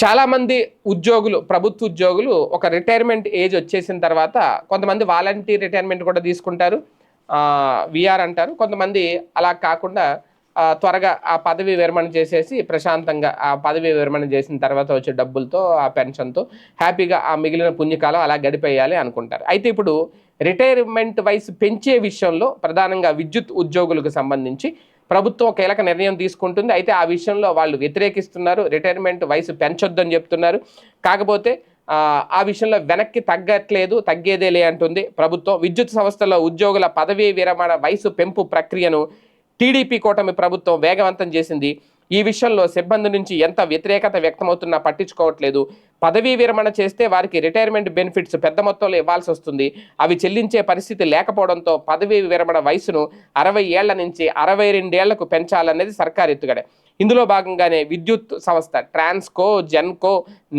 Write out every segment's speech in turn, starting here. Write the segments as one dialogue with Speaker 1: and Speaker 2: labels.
Speaker 1: చాలామంది ఉద్యోగులు ప్రభుత్వ ఉద్యోగులు ఒక రిటైర్మెంట్ ఏజ్ వచ్చేసిన తర్వాత కొంతమంది వాలంటీర్ రిటైర్మెంట్ కూడా తీసుకుంటారు. విఆర్ అంటారు. కొంతమంది అలా కాకుండా త్వరగా ఆ పదవి విరమణ చేసేసి ప్రశాంతంగా ఆ పదవి విరమణ చేసిన తర్వాత వచ్చే డబ్బులతో ఆ పెన్షన్తో హ్యాపీగా ఆ మిగిలిన పుణ్యకాలం అలా గడిపేయాలి అనుకుంటారు. అయితే ఇప్పుడు రిటైర్మెంట్ వయసు పెంచే విషయంలో ప్రధానంగా విద్యుత్ ఉద్యోగులకు సంబంధించి ప్రభుత్వం కీలక నిర్ణయం తీసుకుంటుంది. అయితే ఆ విషయంలో వాళ్ళు వ్యతిరేకిస్తున్నారు. రిటైర్మెంట్ వయసు పెంచొద్దని చెప్తున్నారు. కాకపోతే ఆ, విషయంలో వెనక్కి తగ్గట్లేదు తగ్గేదేలే అంటుంది ప్రభుత్వం. విద్యుత్ సంస్థలో ఉద్యోగుల పదవీ విరమణ వయసు పెంపు ప్రక్రియను టీడీపీ కూటమి ప్రభుత్వం వేగవంతం చేసింది. ఈ విషయంలో సిబ్బంది నుంచి ఎంత వ్యతిరేకత వ్యక్తమవుతున్నా పట్టించుకోవట్లేదు. పదవీ విరమణ చేస్తే వారికి రిటైర్మెంట్ బెనిఫిట్స్ పెద్ద మొత్తంలో ఇవ్వాల్సి వస్తుంది. అవి చెల్లించే పరిస్థితి లేకపోవడంతో పదవీ విరమణ వయసును అరవై ఏళ్ళ నుంచి అరవై రెండేళ్ళకు పెంచాలనేది సర్కార్ ఎత్తుగడే. ఇందులో భాగంగానే విద్యుత్ సంస్థ ట్రాన్స్కో జెన్కో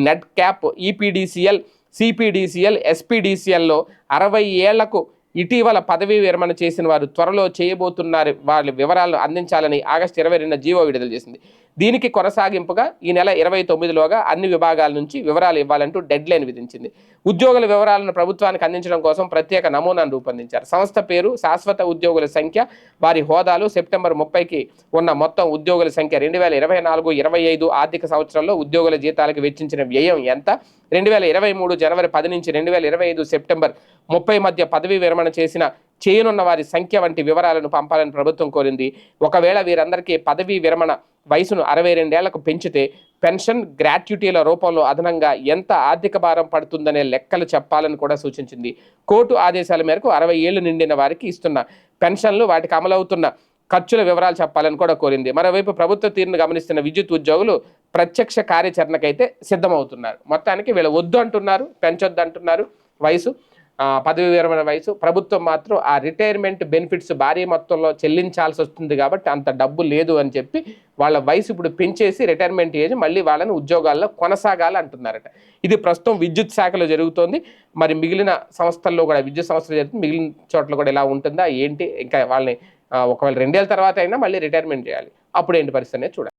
Speaker 1: నెట్ క్యాప్ ఈపీడీసీఎల్ సిపిడిసిఎల్ ఎస్పీడీసీఎల్లో అరవై ఏళ్ళకు ఇటీవల పదవీ విరమణ చేసిన వారు త్వరలో చేయబోతున్నారు. వాళ్ళ వివరాలు అందించాలని ఆగస్టు ఇరవై రెండున జీవో విడుదల చేసింది. దీనికి కొనసాగింపుగా ఈ నెల ఇరవై తొమ్మిదిలోగా అన్ని విభాగాల నుంచి వివరాలు ఇవ్వాలంటూ డెడ్ లైన్ విధించింది. ఉద్యోగుల వివరాలను ప్రభుత్వానికి అందించడం కోసం ప్రత్యేక నమూనాను రూపొందించారు. సంస్థ పేరు శాశ్వత ఉద్యోగుల సంఖ్య వారి హోదాలు సెప్టెంబర్ ముప్పైకి ఉన్న మొత్తం ఉద్యోగుల సంఖ్య రెండు వేల ఇరవై నాలుగు ఇరవై ఐదు ఆర్థిక సంవత్సరంలో ఉద్యోగుల జీతాలకు వెచ్చించిన వ్యయం ఎంత? రెండు వేల ఇరవై మూడు జనవరి పది నుంచి రెండు వేల ఇరవై ఐదు సెప్టెంబర్ ముప్పై మధ్య పదవీ విరమణ చేసిన చేయనున్న వారి సంఖ్య వంటి వివరాలను పంపాలని ప్రభుత్వం కోరింది. ఒకవేళ వీరందరికీ పదవీ విరమణ వయసును అరవై రెండేళ్ళకు పెంచితే పెన్షన్ గ్రాట్యుటీల రూపంలో అదనంగా ఎంత ఆర్థిక భారం పడుతుందనే లెక్కలు చెప్పాలని కూడా సూచించింది. కోర్టు ఆదేశాల మేరకు అరవై ఏళ్ళు నిండిన వారికి ఇస్తున్న పెన్షన్లు వాటికి అమలవుతున్న ఖర్చుల వివరాలు చెప్పాలని కూడా కోరింది. మరోవైపు ప్రభుత్వ తీరును గమనిస్తున్న విద్యుత్ ఉద్యోగులు ప్రత్యక్ష కార్యాచరణకైతే సిద్ధమవుతున్నారు. మొత్తానికి వీళ్ళు వద్దు అంటున్నారు పెంచొద్దు అంటున్నారు వయసు. పదవి విరమణ వయసు. ప్రభుత్వం మాత్రం ఆ రిటైర్మెంట్ బెనిఫిట్స్ భారీ మొత్తంలో చెల్లించాల్సి వస్తుంది కాబట్టి అంత డబ్బు లేదు అని చెప్పి వాళ్ళ వయసు ఇప్పుడు పెంచేసి రిటైర్మెంట్ ఏజ్ మళ్ళీ వాళ్ళని ఉద్యోగాల్లో కొనసాగాలి అంటున్నారట. ఇది ప్రస్తుతం విద్యుత్ శాఖలో జరుగుతోంది. మరి మిగిలిన సంస్థల్లో కూడా విద్యుత్ సంస్థలు జరుగుతుంది. మిగిలిన చోట్ల కూడా ఇలా ఉంటుందా? ఏంటి? ఇంకా వాళ్ళని ఒకవేళ రెండేళ్ళ తర్వాత అయినా మళ్ళీ రిటైర్మెంట్ చేయాలి. అప్పుడు ఏంటి పరిస్థితి అనేది చూడాలి.